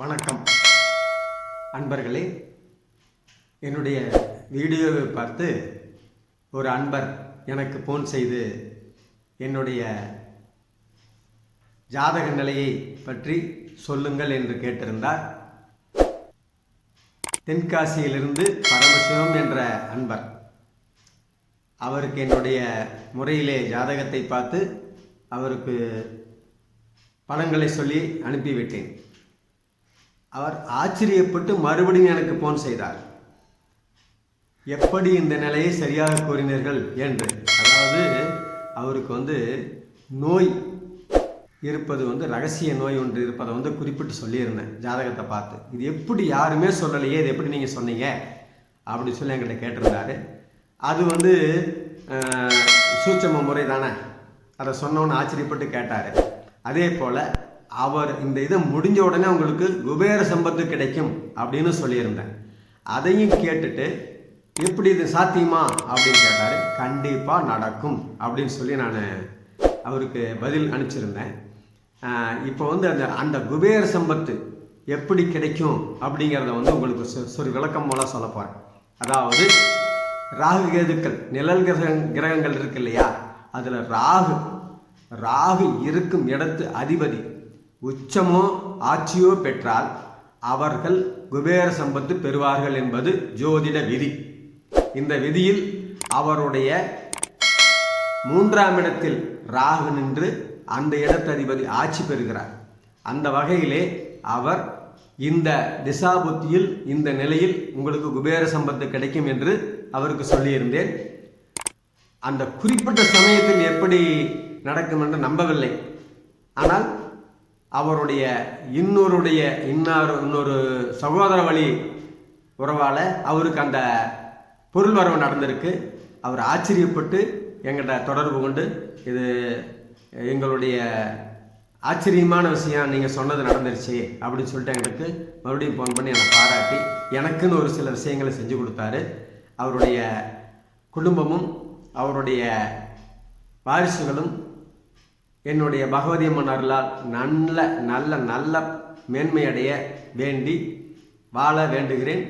வணக்கம். அன்பர்களே என்னுடைய வீடியோவை பார்த்து ஒரு அன்பர் எனக்கு ஃபோன் செய்து என்னுடைய ஜாதக நிலையை பற்றி சொல்லுங்கள் என்று கேட்டிருந்தார். தென்காசியிலிருந்து பரமசிவம் என்ற அன்பர். அவருக்கு என்னுடைய முறையிலே ஜாதகத்தை பார்த்து அவருக்கு பணங்களை சொல்லி அனுப்பிவிட்டேன். அவர் ஆச்சரியப்பட்டு மறுபடியும் எனக்கு ஃபோன் செய்தார். எப்படி இந்த நிலையை சரியாக கூறினீர்கள்? என்று. அதாவது அவருக்கு வந்து நோய் இருப்பது வந்து ரகசிய நோய் ஒன்று இருப்பதை வந்து குறிப்பிட்டு சொல்லியிருந்தேன் ஜாதகத்தை பார்த்து. இது எப்படி யாருமே சொல்லலையே இது எப்படி நீங்கள் சொன்னீங்க? அப்படின்னு சொல்லி என்கிட்ட கேட்டிருந்தாரு. அது வந்து சூட்சம முறை தானே. அதை சொன்னோன்னு ஆச்சரியப்பட்டு கேட்டார். அதே போல் அவர் இந்த இதை முடிஞ்ச உடனே உங்களுக்கு குபேர சம்பத்து கிடைக்கும் அப்படின்னு சொல்லியிருந்தேன். அதையும் கேட்டுட்டு எப்படி இது சாத்தியமா? அப்படின்னு கேட்டார். கண்டிப்பாக நடக்கும் அப்படின்னு சொல்லி நான் அவருக்கு பதில் அனுப்பிச்சிருந்தேன். இப்போ வந்து அந்த அந்த குபேர சம்பத்து எப்படி கிடைக்கும் அப்படிங்கிறத வந்து உங்களுக்கு சொ- விளக்கம் மூலம் சொல்ல போகிறேன் அதாவது ராகு கேதுக்கள் நிழல் கிரக கிரகங்கள் இருக்கு இல்லையா? அதில் ராகு ராகு இருக்கும் இடத்து அதிபதி உச்சமோ ஆட்சியோ பெற்றால் அவர்கள் குபேர சம்பத்து பெறுவார்கள் என்பது ஜோதிட விதி. இந்த விதியில் அவருடைய மூன்றாம் இடத்தில் ராகு நின்று அந்த இடத்ததிபதி ஆட்சி பெறுகிறார். அந்த வகையிலே அவர் இந்த திசாபுத்தியில் இந்த நிலையில் உங்களுக்கு குபேர சம்பத்து கிடைக்கும் என்று அவருக்கு சொல்லியிருந்தேன். அந்த குறிப்பிட்ட சமயத்தில் எப்படி நடக்கும் என்று நம்பவில்லை. ஆனால் அவருடைய இன்னொருடைய இன்னார் இன்னொரு சகோதர வழி உறவால் அவருக்கு அந்த பொருள் வரவு நடந்திருக்கு. அவர் ஆச்சரியப்பட்டு எங்கிட்ட தொடர்பு கொண்டு இது எங்களுடைய ஆச்சரியமான விஷயம் நீங்கள் சொன்னது நடந்துருச்சு அப்படின்னு சொல்லிட்டு எங்களுக்கு மறுபடியும் ஃபோன் பண்ணி என்னை பாராட்டி எனக்குன்னு ஒரு சில விஷயங்களை செஞ்சு கொடுத்தாரு. அவருடைய குடும்பமும் அவருடைய வாரிசுகளும் என்னுடைய பகவதி அம்மன் அருளால் நல்ல நல்ல நல்ல மேன்மையடைய வேண்டி வாழ வேண்டுகிறேன்.